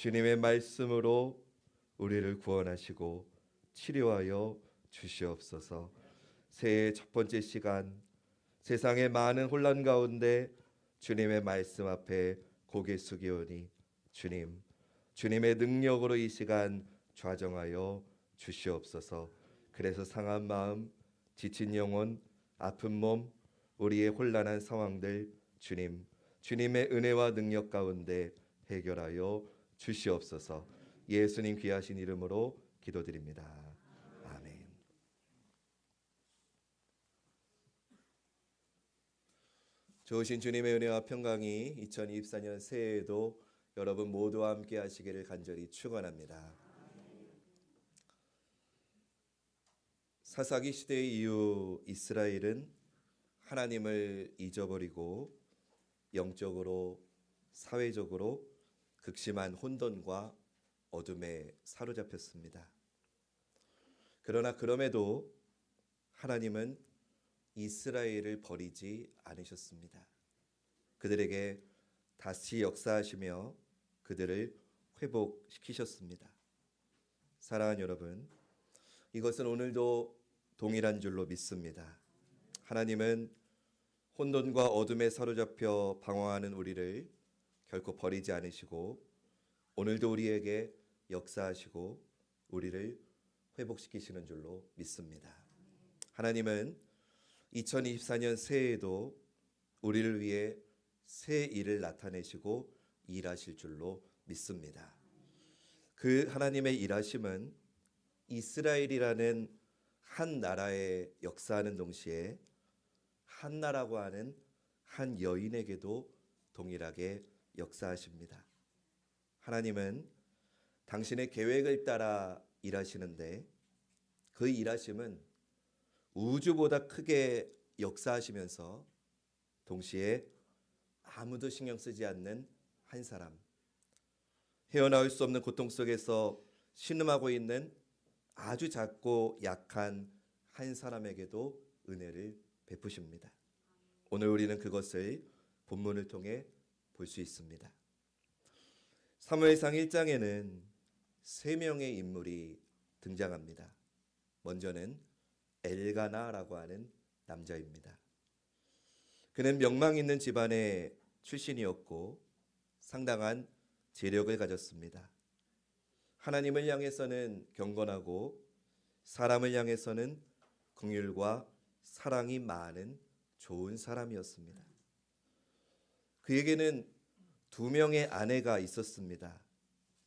주님의 말씀으로 우리를 구원하시고 치료하여 주시옵소서. 새해 첫 번째 시간 세상의 많은 혼란 가운데 주님의 말씀 앞에 고개 숙이오니 주님 주님의 능력으로 이 시간 좌정하여 주시옵소서. 그래서 상한 마음, 지친 영혼, 아픈 몸, 우리의 혼란한 상황들 주님 주님의 은혜와 능력 가운데 해결하여 주시옵소서. 예수님 귀하신 이름으로 기도드립니다. 아멘. 좋으신 주님의 은혜와 평강이 2024년 새해에도 여러분 모두와 함께 하시기를 간절히 축원합니다. 사사기 시대 이후 이스라엘은 하나님을 잊어버리고 영적으로 사회적으로 극심한 혼돈과 어둠에 사로잡혔습니다. 그러나 그럼에도 하나님은 이스라엘을 버리지 않으셨습니다. 그들에게 다시 역사하시며 그들을 회복시키셨습니다. 사랑하는 여러분, 이것은 오늘도 동일한 줄로 믿습니다. 하나님은 혼돈과 어둠에 사로잡혀 방황하는 우리를 결코 버리지 않으시고 오늘도 우리에게 역사하시고 우리를 회복시키시는 줄로 믿습니다. 하나님은 2024년 새해에도 우리를 위해 새 일을 나타내시고 일하실 줄로 믿습니다. 그 하나님의 일하심은 이스라엘이라는 한 나라의 역사하는 동시에 한나라고 하는 한 여인에게도 동일하게 역사하십니다. 하나님은 당신의 계획을 따라 일하시는데 그 일하심은 우주보다 크게 역사하시면서 동시에 아무도 신경 쓰지 않는 한 사람 헤어나올 수 없는 고통 속에서 신음하고 있는 아주 작고 약한 한 사람에게도 은혜를 베푸십니다. 오늘 우리는 그것을 본문을 통해 볼 수 있습니다. 사무엘상 1장에는 세 명의 인물이 등장합니다. 먼저는 엘가나라고 하는 남자입니다. 그는 명망 있는 집안의 출신이었고 상당한 재력을 가졌습니다. 하나님을 향해서는 경건하고 사람을 향해서는 긍휼과 사랑이 많은 좋은 사람이었습니다. 그에게는 두 명의 아내가 있었습니다.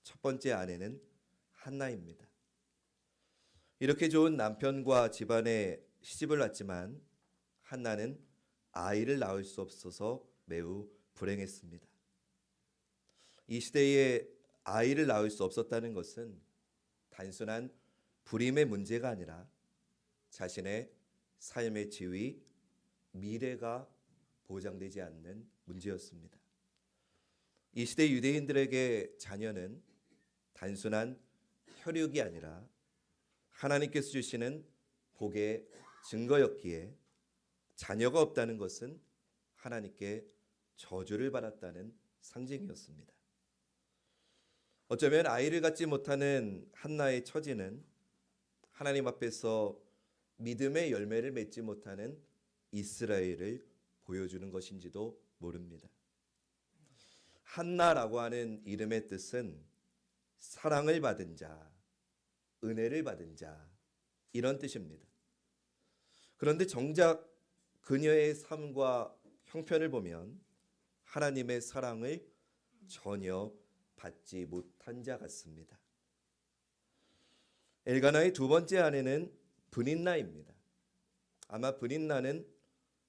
첫 번째 아내는 한나입니다. 이렇게 좋은 남편과 집안에 시집을 왔지만 한나는 아이를 낳을 수 없어서 매우 불행했습니다. 이 시대에 아이를 낳을 수 없었다는 것은 단순한 불임의 문제가 아니라 자신의 삶의 지위, 미래가 보장되지 않는 문제였습니다. 이 시대 유대인들에게 자녀는 단순한 혈육이 아니라 하나님께서 주시는 복의 증거였기에 자녀가 없다는 것은 하나님께 저주를 받았다는 상징이었습니다. 어쩌면 아이를 갖지 못하는 한나의 처지는 하나님 앞에서 믿음의 열매를 맺지 못하는 이스라엘을 보여주는 것인지도 모릅니다. 한나라고 하는 이름의 뜻은 사랑을 받은 자, 은혜를 받은 자 이런 뜻입니다. 그런데 정작 그녀의 삶과 형편을 보면 하나님의 사랑을 전혀 받지 못한 자 같습니다. 엘가나의 두 번째 아내는 분인나입니다. 아마 분인나는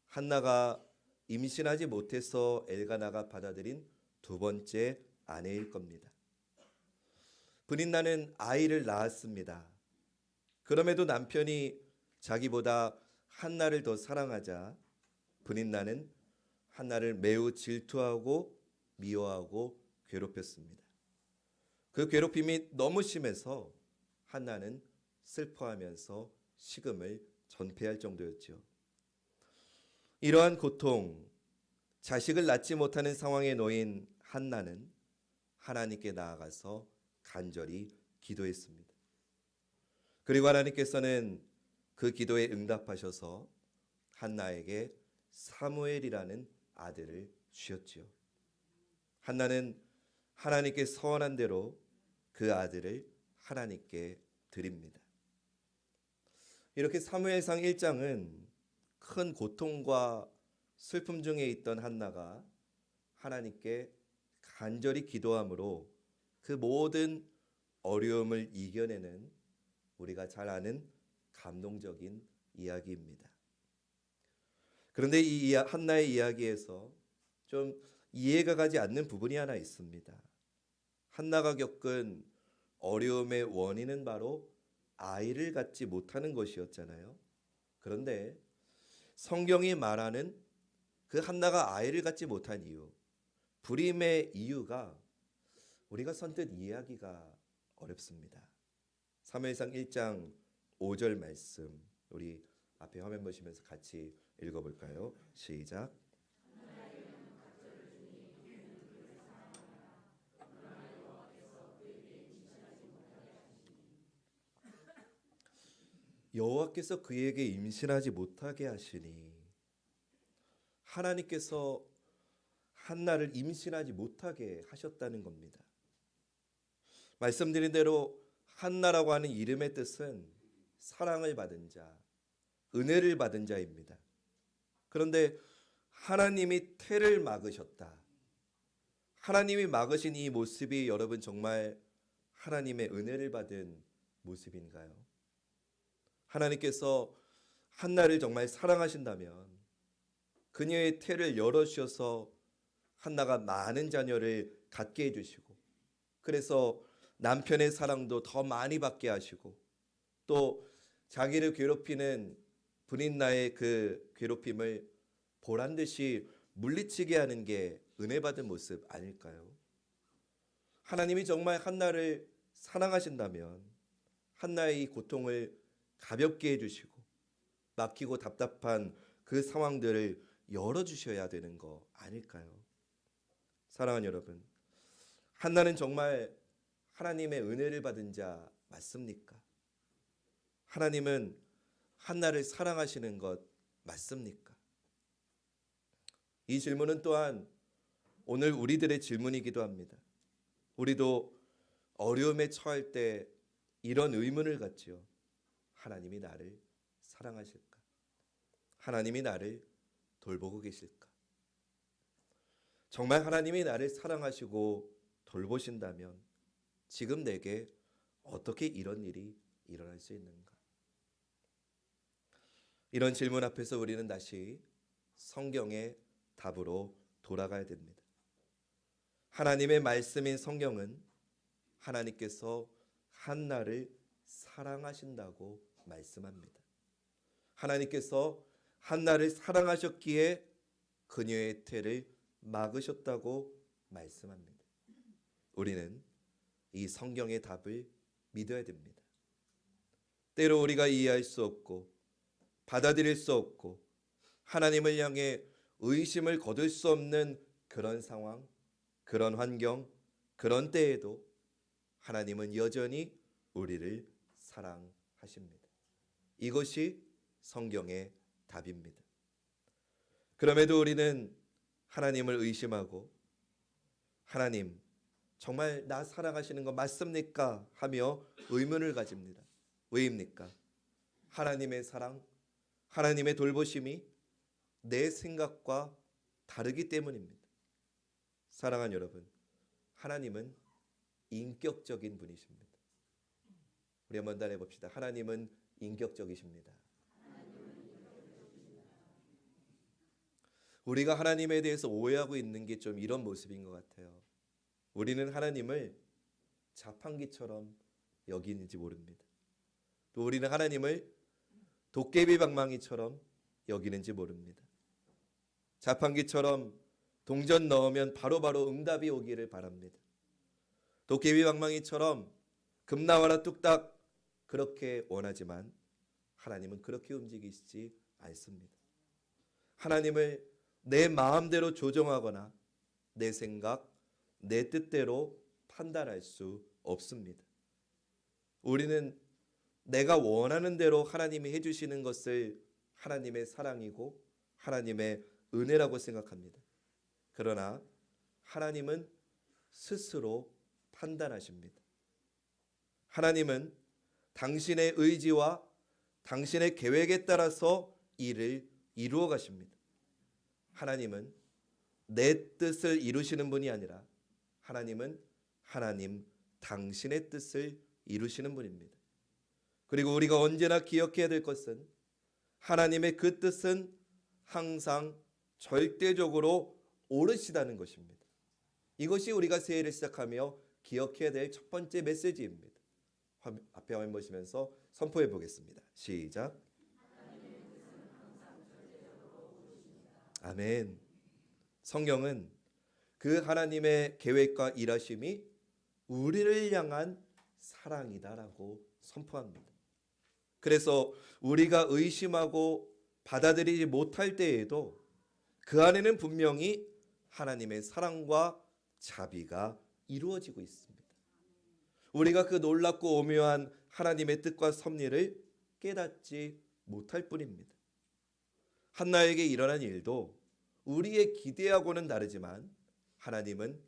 한나가 임신하지 못해서 엘가나가 받아들인 두 번째 아내일 겁니다. 분인나는 아이를 낳았습니다. 그럼에도 남편이 자기보다 한나를 더 사랑하자 분인나는 한나를 매우 질투하고 미워하고 괴롭혔습니다. 그 괴롭힘이 너무 심해서 한나는 슬퍼하면서 식음을 전폐할 정도였죠. 이러한 고통, 자식을 낳지 못하는 상황에 놓인 한나는 하나님께 나아가서 간절히 기도했습니다. 그리고 하나님께서는 그 기도에 응답하셔서 한나에게 사무엘이라는 아들을 주셨지요. 한나는 하나님께 서원한 대로 그 아들을 하나님께 드립니다. 이렇게 사무엘상 1장은 큰 고통과 슬픔 중에 있던 한나가 하나님께 간절히 기도함으로 그 모든 어려움을 이겨내는 우리가 잘 아는 감동적인 이야기입니다. 그런데 이 한나의 이야기에서 좀 이해가 가지 않는 부분이 하나 있습니다. 한나가 겪은 어려움의 원인은 바로 아이를 갖지 못하는 것이었잖아요. 그런데 성경이 말하는 그 한나가 아이를 갖지 못한 이유, 불임의 이유가 우리가 선뜻 이해하기가 어렵습니다. 사무엘상 1장 5절 말씀 우리 앞에 화면 보시면서 같이 읽어볼까요? 시작. 여호와께서 그에게 임신하지 못하게 하시니 하나님께서 한나를 임신하지 못하게 하셨다는 겁니다. 말씀드린 대로 한나라고 하는 이름의 뜻은 사랑을 받은 자, 은혜를 받은 자입니다. 그런데 하나님이 태를 막으셨다. 하나님이 막으신 이 모습이 여러분 정말 하나님의 은혜를 받은 모습인가요? 하나님께서 한나를 정말 사랑하신다면 그녀의 태를 열어주셔서 한나가 많은 자녀를 갖게 해주시고 그래서 남편의 사랑도 더 많이 받게 하시고 또 자기를 괴롭히는 분인나의 그 괴롭힘을 보란 듯이 물리치게 하는 게 은혜 받은 모습 아닐까요? 하나님이 정말 한나를 사랑하신다면 한나의 이 고통을 가볍게 해주시고 막히고 답답한 그 상황들을 열어주셔야 되는 거 아닐까요? 사랑하는 여러분, 한나는 정말 하나님의 은혜를 받은 자 맞습니까? 하나님은 한나를 사랑하시는 것 맞습니까? 이 질문은 또한 오늘 우리들의 질문이기도 합니다. 우리도 어려움에 처할 때 이런 의문을 갖지요. 하나님이 나를 사랑하실까? 하나님이 나를 돌보고 계실까? 정말 하나님이 나를 사랑하시고 돌보신다면 지금 내게 어떻게 이런 일이 일어날 수 있는가? 이런 질문 앞에서 우리는 다시 성경의 답으로 돌아가야 됩니다. 하나님의 말씀인 성경은 하나님께서 한나를 사랑하신다고 말씀합니다. 하나님께서 한나를 사랑하셨기에 그녀의 태를 막으셨다고 말씀합니다. 우리는 이 성경의 답을 믿어야 됩니다. 때로 우리가 이해할 수 없고 받아들일 수 없고 하나님을 향해 의심을 거둘 수 없는 그런 상황, 그런 환경, 그런 때에도 하나님은 여전히 우리를 사랑하십니다. 이것이 성경의 답입니다. 그럼에도 우리는 하나님을 의심하고 하나님 정말 나 사랑하시는 거 맞습니까? 하며 의문을 가집니다. 왜입니까? 하나님의 사랑, 하나님의 돌보심이 내 생각과 다르기 때문입니다. 사랑하는 여러분, 하나님은 인격적인 분이십니다. 우리 한번 단해 봅시다. 하나님은 인격적이십니다. 우리가 하나님에 대해서 오해하고 있는 게 좀 이런 모습인 것 같아요. 우리는 하나님을 자판기처럼 여기는지 모릅니다. 또 우리는 하나님을 도깨비 방망이처럼 여기는지 모릅니다. 자판기처럼 동전 넣으면 바로바로 응답이 오기를 바랍니다. 도깨비 방망이처럼 금 나와라 뚝딱 그렇게 원하지만 하나님은 그렇게 움직이시지 않습니다. 하나님을 내 마음대로 조정하거나 내 생각, 내 뜻대로 판단할 수 없습니다. 우리는 내가 원하는 대로 하나님이 해주시는 것을 하나님의 사랑이고 하나님의 은혜라고 생각합니다. 그러나 하나님은 스스로 판단하십니다. 하나님은 당신의 의지와 당신의 계획에 따라서 일을 이루어 가십니다. 하나님은 내 뜻을 이루시는 분이 아니라 하나님은 하나님 당신의 뜻을 이루시는 분입니다. 그리고 우리가 언제나 기억해야 될 것은 하나님의 그 뜻은 항상 절대적으로 옳으시다는 것입니다. 이것이 우리가 새해를 시작하며 기억해야 될 첫 번째 메시지입니다. 화- 앞에 화면 보시면서 선포해 보겠습니다. 시작. 아멘. 성경은 그 하나님의 계획과 일하심이 우리를 향한 사랑이다라고 선포합니다. 그래서 우리가 의심하고 받아들이지 못할 때에도 그 안에는 분명히 하나님의 사랑과 자비가 이루어지고 있습니다. 우리가 그 놀랍고 오묘한 하나님의 뜻과 섭리를 깨닫지 못할 뿐입니다. 한나에게 일어난 일도 우리의 기대하고는 다르지만 하나님은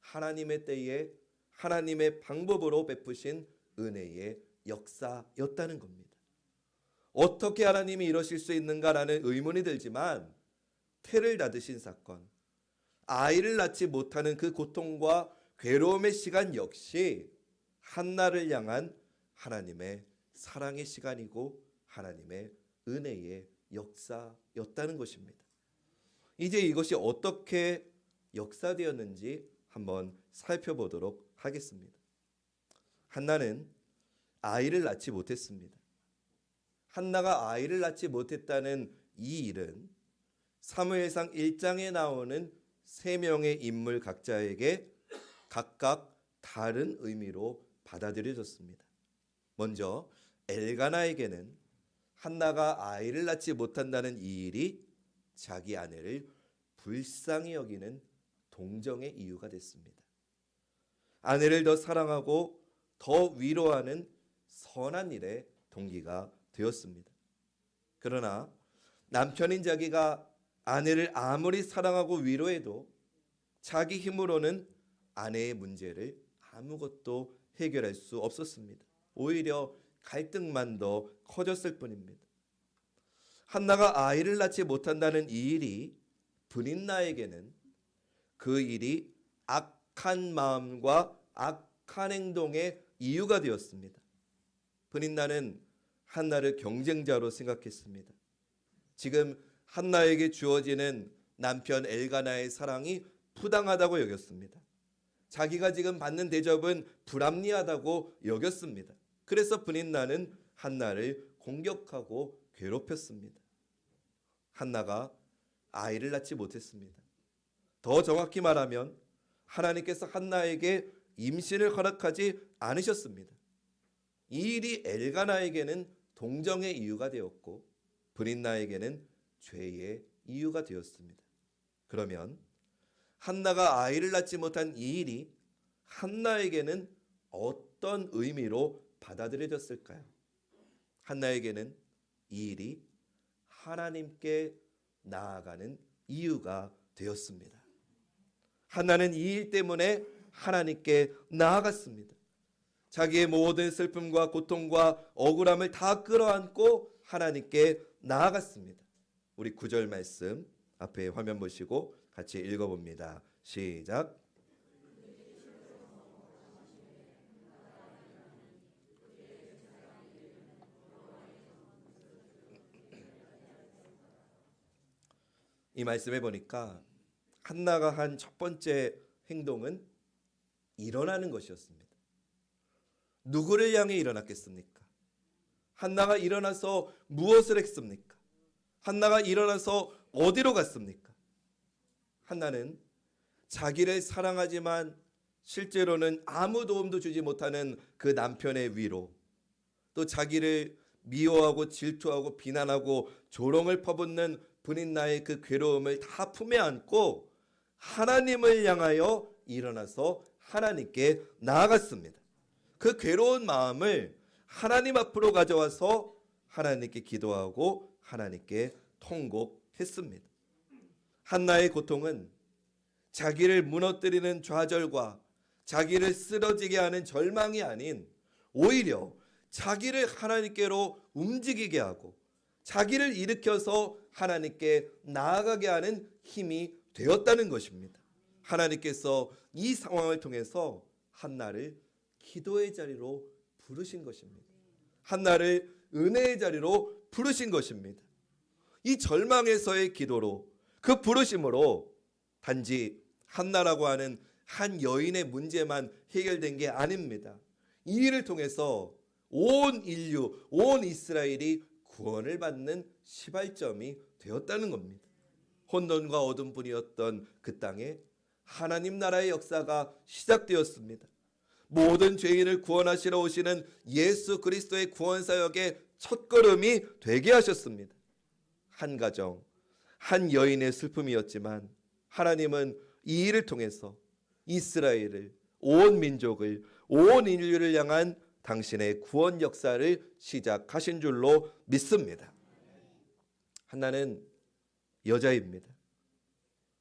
하나님의 때에 하나님의 방법으로 베푸신 은혜의 역사였다는 겁니다. 어떻게 하나님이 이러실 수 있는가라는 의문이 들지만 태를 닫으신 사건, 아이를 낳지 못하는 그 고통과 괴로움의 시간 역시 한나를 향한 하나님의 사랑의 시간이고 하나님의 은혜의 역사였다는 것입니다. 이제 이것이 어떻게 역사되었는지 한번 살펴보도록 하겠습니다. 한나는 아이를 낳지 못했습니다. 한나가 아이를 낳지 못했다는 이 일은 사무엘상 1장에 나오는 세 명의 인물 각자에게 각각 다른 의미로 받아들여졌습니다. 먼저 엘가나에게는 한나가 아이를 낳지 못한다는 이 일이 자기 아내를 불쌍히 여기는 동정의 이유가 됐습니다. 아내를 더 사랑하고 더 위로하는 선한 일의 동기가 되었습니다. 그러나 남편인 자기가 아내를 아무리 사랑하고 위로해도 자기 힘으로는 아내의 문제를 아무것도 해결할 수 없었습니다. 오히려 갈등만 더 커졌을 뿐입니다. 한나가 아이를 낳지 못한다는 이 일이 브린나에게는 그 일이 악한 마음과 악한 행동의 이유가 되었습니다. 브린나는 한나를 경쟁자로 생각했습니다. 지금 한나에게 주어지는 남편 엘가나의 사랑이 부당하다고 여겼습니다. 자기가 지금 받는 대접은 불합리하다고 여겼습니다. 그래서 브린나는 한나를 공격하고 괴롭혔습니다. 한나가 아이를 낳지 못했습니다. 더 정확히 말하면 하나님께서 한나에게 임신을 허락하지 않으셨습니다. 이 일이 엘가나에게는 동정의 이유가 되었고 브린나에게는 죄의 이유가 되었습니다. 그러면 한나가 아이를 낳지 못한 이 일이 한나에게는 어떤 의미로 받아들여졌을까요? 한나에게는 이 일이 하나님께 나아가는 이유가 되었습니다. 한나는 이 일 때문에 하나님께 나아갔습니다. 자기의 모든 슬픔과 고통과 억울함을 다 끌어안고 하나님께 나아갔습니다. 우리 구절 말씀 앞에 화면 보시고 같이 읽어봅니다. 시작. 이 말씀에 보니까 한나가 한 첫 번째 행동은 일어나는 것이었습니다. 누구를 향해 일어났겠습니까? 한나가 일어나서 무엇을 했습니까? 한나가 일어나서 어디로 갔습니까? 한나는 자기를 사랑하지만 실제로는 아무 도움도 주지 못하는 그 남편의 위로 또 자기를 미워하고 질투하고 비난하고 조롱을 퍼붓는 분인나의 그 괴로움을 다 품에 안고 하나님을 향하여 일어나서 하나님께 나아갔습니다. 그 괴로운 마음을 하나님 앞으로 가져와서 하나님께 기도하고 하나님께 통곡 했습니다. 한나의 고통은 자기를 무너뜨리는 좌절과 자기를 쓰러지게 하는 절망이 아닌 오히려 자기를 하나님께로 움직이게 하고 자기를 일으켜서 하나님께 나아가게 하는 힘이 되었다는 것입니다. 하나님께서 이 상황을 통해서 한나를 기도의 자리로 부르신 것입니다. 한나를 은혜의 자리로 부르신 것입니다. 이 절망에서의 기도로 그 부르심으로 단지 한나라고 하는 한 여인의 문제만 해결된 게 아닙니다. 이 일을 통해서 온 인류, 온 이스라엘이 구원을 받는 시발점이 되었다는 겁니다. 혼돈과 어둠뿐이었던 그 땅에 하나님 나라의 역사가 시작되었습니다. 모든 죄인을 구원하시러 오시는 예수 그리스도의 구원 사역의 첫걸음이 되게 하셨습니다. 한 가정, 한 여인의 슬픔이었지만 하나님은 이 일을 통해서 이스라엘을 온 민족을 온 인류를 향한 당신의 구원 역사를 시작하신 줄로 믿습니다. 한나는 여자입니다.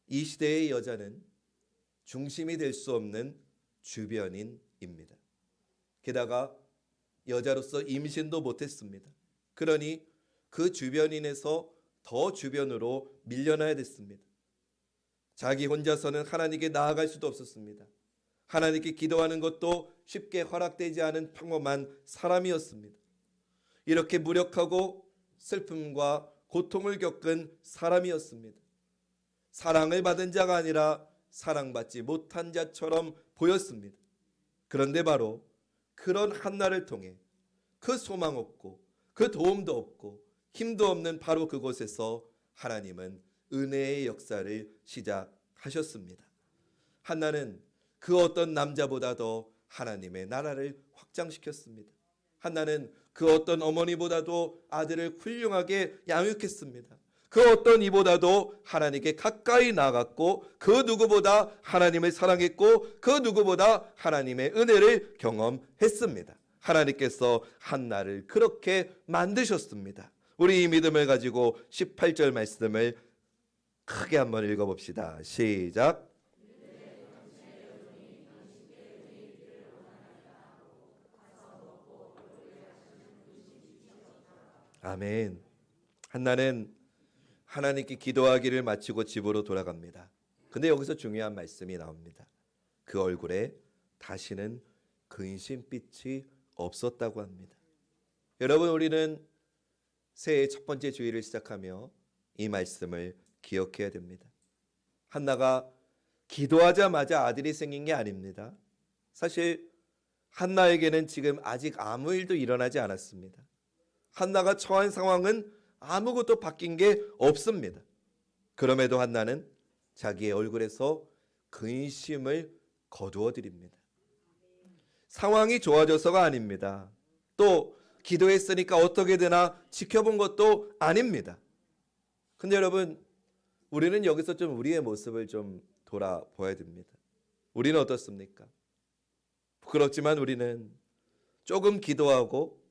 이 시대의 여자는 중심이 될 수 없는 주변인입니다. 게다가 여자로서 임신도 못했습니다. 그러니 그 주변인에서 더 주변으로 밀려나야 됐습니다. 자기 혼자서는 하나님께 나아갈 수도 없었습니다. 하나님께 기도하는 것도 쉽게 허락되지 않은 평범한 사람이었습니다. 이렇게 무력하고 슬픔과 고통을 겪은 사람이었습니다. 사랑을 받은 자가 아니라 사랑받지 못한 자처럼 보였습니다. 그런데 바로 그런 한나를 통해 그 소망 없고 그 도움도 없고 힘도 없는 바로 그곳에서 하나님은 은혜의 역사를 시작하셨습니다. 한나는 그 어떤 남자보다 더 하나님의 나라를 확장시켰습니다. 한나는 그 어떤 어머니보다도 아들을 훌륭하게 양육했습니다. 그 어떤 이보다도 하나님께 가까이 나갔고 그 누구보다 하나님을 사랑했고 그 누구보다 하나님의 은혜를 경험했습니다. 하나님께서 한나를 그렇게 만드셨습니다. 우리 이 믿음을 가지고 18절 말씀을 크게 한번 읽어봅시다. 시작. 아멘. 한나는 하나님께 기도하기를 마치고 집으로 돌아갑니다. 근데 여기서 중요한 말씀이 나옵니다. 그 얼굴에 다시는 근심빛이 없었다고 합니다. 여러분 우리는 새해 첫 번째 주일을 시작하며 이 말씀을 기억해야 됩니다. 한나가 기도하자마자 아들이 생긴 게 아닙니다. 사실 한나에게는 지금 아직 아무 일도 일어나지 않았습니다. 한나가 처한 상황은 아무것도 바뀐 게 없습니다. 그럼에도 한나는 자기의 얼굴에서 근심을 거두어 드립니다. 상황이 좋아져서가 아닙니다. 또 기도했으니까 어떻게 되나 지켜본 것도 아닙니다. 근데 여러분, 우리는 여기서 좀 우리의 모습을 좀 돌아봐야 됩니다. 우리는 어떻습니까? 부끄럽지만 우리는 조금 기도하고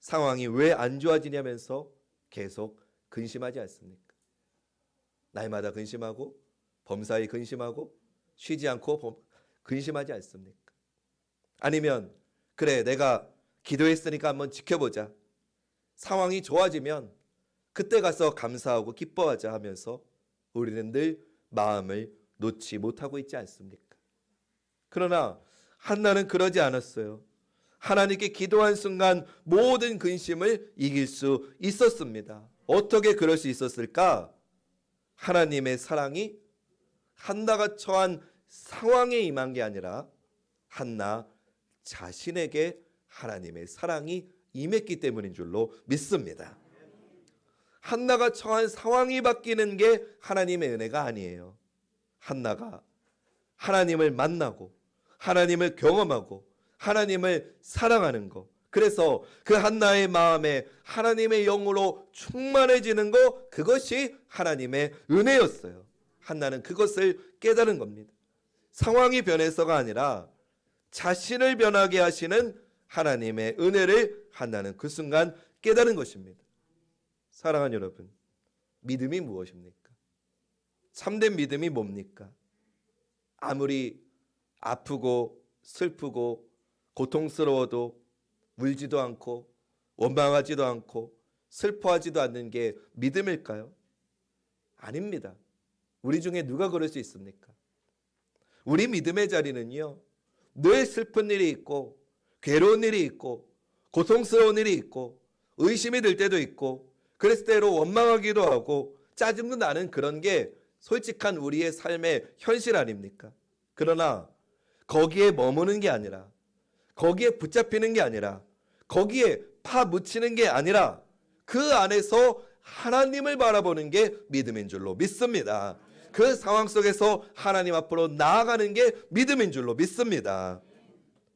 상황이 왜 안 좋아지냐면서 계속 근심하지 않습니까? 날마다 근심하고 범사에 근심하고 쉬지 않고 범, 근심하지 않습니까? 아니면 그래 내가 기도했으니까 한번 지켜보자. 상황이 좋아지면 그때 가서 감사하고 기뻐하자 하면서 우리는 늘 마음을 놓지 못하고 있지 않습니까? 그러나 한나는 그러지 않았어요. 하나님께 기도한 순간 모든 근심을 이길 수 있었습니다. 어떻게 그럴 수 있었을까? 하나님의 사랑이 한나가 처한 상황에 임한 게 아니라 한나 자신에게 하나님의 사랑이 임했기 때문인 줄로 믿습니다. 한나가 처한 상황이 바뀌는 게 하나님의 은혜가 아니에요. 한나가 하나님을 만나고 하나님을 경험하고 하나님을 사랑하는 것. 그래서 그 한나의 마음에 하나님의 영으로 충만해지는 것 그것이 하나님의 은혜였어요. 한나는 그것을 깨달은 겁니다. 상황이 변해서가 아니라 자신을 변하게 하시는 하나님의 은혜를 한다는 그 순간 깨달은 것입니다. 사랑하는 여러분, 믿음이 무엇입니까? 참된 믿음이 뭡니까? 아무리 아프고 슬프고 고통스러워도 울지도 않고 원망하지도 않고 슬퍼하지도 않는 게 믿음일까요? 아닙니다. 우리 중에 누가 그럴 수 있습니까? 우리 믿음의 자리는요. 늘 슬픈 일이 있고 괴로운 일이 있고 고통스러운 일이 있고 의심이 들 때도 있고 그랬을 때로 원망하기도 하고 짜증도 나는 그런 게 솔직한 우리의 삶의 현실 아닙니까? 그러나 거기에 머무는 게 아니라 거기에 붙잡히는 게 아니라 거기에 파묻히는 게 아니라 그 안에서 하나님을 바라보는 게 믿음인 줄로 믿습니다. 그 상황 속에서 하나님 앞으로 나아가는 게 믿음인 줄로 믿습니다.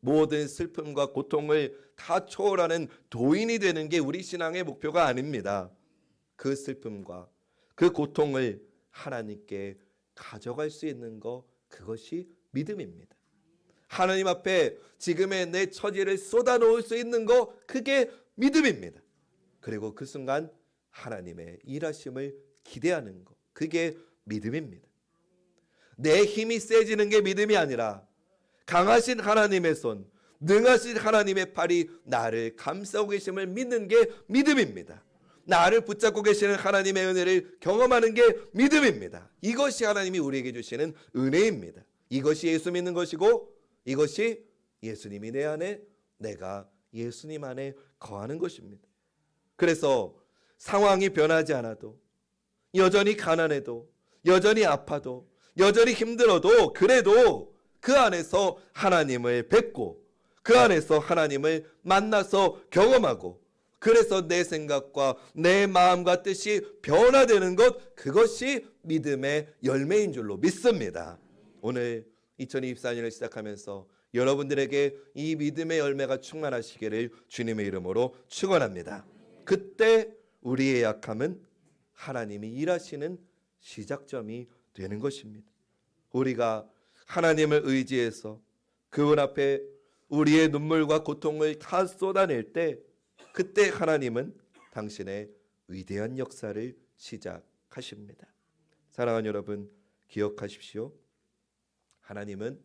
모든 슬픔과 고통을 다 초월하는 도인이 되는 게 우리 신앙의 목표가 아닙니다. 그 슬픔과 그 고통을 하나님께 가져갈 수 있는 거 그것이 믿음입니다. 하나님 앞에 지금의 내 처지를 쏟아 놓을 수 있는 거 그게 믿음입니다. 그리고 그 순간 하나님의 일하심을 기대하는 거 그게 믿음입니다. 내 힘이 세지는 게 믿음이 아니라 강하신 하나님의 손, 능하신 하나님의 팔이 나를 감싸고 계심을 믿는 게 믿음입니다. 나를 붙잡고 계시는 하나님의 은혜를 경험하는 게 믿음입니다. 이것이 하나님이 우리에게 주시는 은혜입니다. 이것이 예수 믿는 것이고 이것이 예수님이 내 안에 내가 예수님 안에 거하는 것입니다. 그래서 상황이 변하지 않아도 여전히 가난해도 여전히 아파도 여전히 힘들어도 그래도 그 안에서 하나님을 뵙고 그 안에서 하나님을 만나서 경험하고 그래서 내 생각과 내 마음과 뜻이 변화되는 것 그것이 믿음의 열매인 줄로 믿습니다. 오늘 2024년을 시작하면서 여러분들에게 이 믿음의 열매가 충만하시기를 주님의 이름으로 축원합니다. 그때 우리의 약함은 하나님이 일하시는 시작점이 되는 것입니다. 우리가 하나님을 의지해서 그분 앞에 우리의 눈물과 고통을 다 쏟아낼 때 그때 하나님은 당신의 위대한 역사를 시작하십니다. 사랑하는 여러분 기억하십시오. 하나님은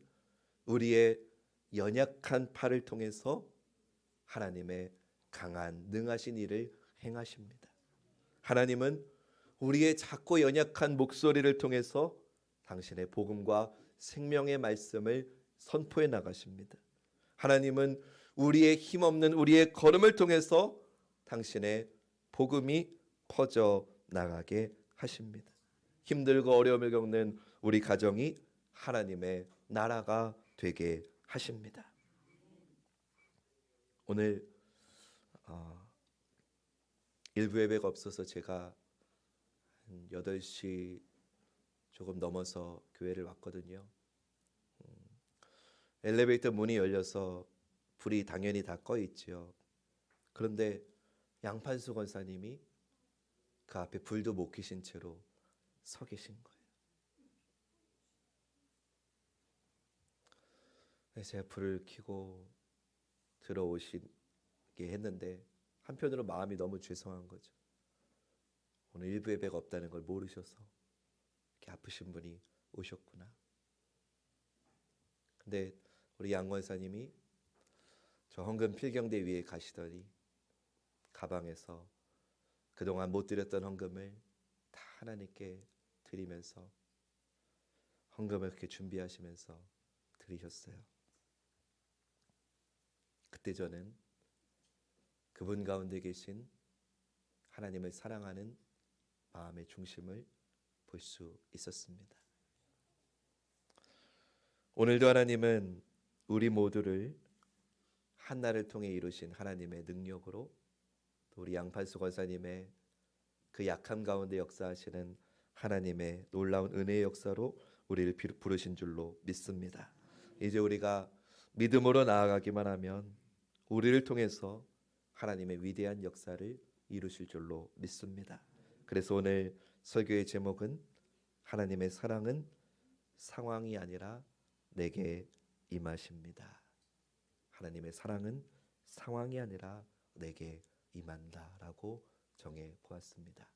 우리의 연약한 팔을 통해서 하나님의 강한 능하신 일을 행하십니다. 하나님은 우리의 작고 연약한 목소리를 통해서 당신의 복음과 생명의 말씀을 선포해 나가십니다. 하나님은 우리의 힘없는 우리의 걸음을 통해서 당신의 복음이 퍼져 나가게 하십니다. 힘들고 어려움을 겪는 우리 가정이 하나님의 나라가 되게 하십니다. 오늘 어, 일부 예배가 없어서 제가 한 8시 조금 넘어서 교회를 왔거든요. 음, 엘리베이터 문이 열려서 불이 당연히 다 꺼 있지요. 그런데 양판수 권사님이 그 앞에 불도 못 켜신 채로 서 계신 거예요. 그래서 제가 불을 켜고 들어오시게 했는데 한편으로 마음이 너무 죄송한 거죠. 오늘 일부 예배가 없다는 걸 모르셔서 이렇게 아프신 분이 오셨구나. 근데 우리 양 권사님이 저 헌금 필경대 위에 가시더니 가방에서 그동안 못 드렸던 헌금을 다 하나님께 드리면서 헌금을 이렇게 준비하시면서 드리셨어요. 그때 저는 그분 가운데 계신 하나님을 사랑하는 마음의 중심을 볼 수 있었습니다. 오늘도 하나님은 우리 모두를 한나를 통해 이루신 하나님의 능력으로 또 우리 양판수 권사님의 그 약함 가운데 역사하시는 하나님의 놀라운 은혜의 역사로 우리를 비- 부르신 줄로 믿습니다. 이제 우리가 믿음으로 나아가기만 하면 우리를 통해서 하나님의 위대한 역사를 이루실 줄로 믿습니다. 그래서 오늘 설교의 제목은 하나님의 사랑은 상황이 아니라 내게 임하십니다. 하나님의 사랑은 상황이 아니라 내게 임한다라고 정해 보았습니다.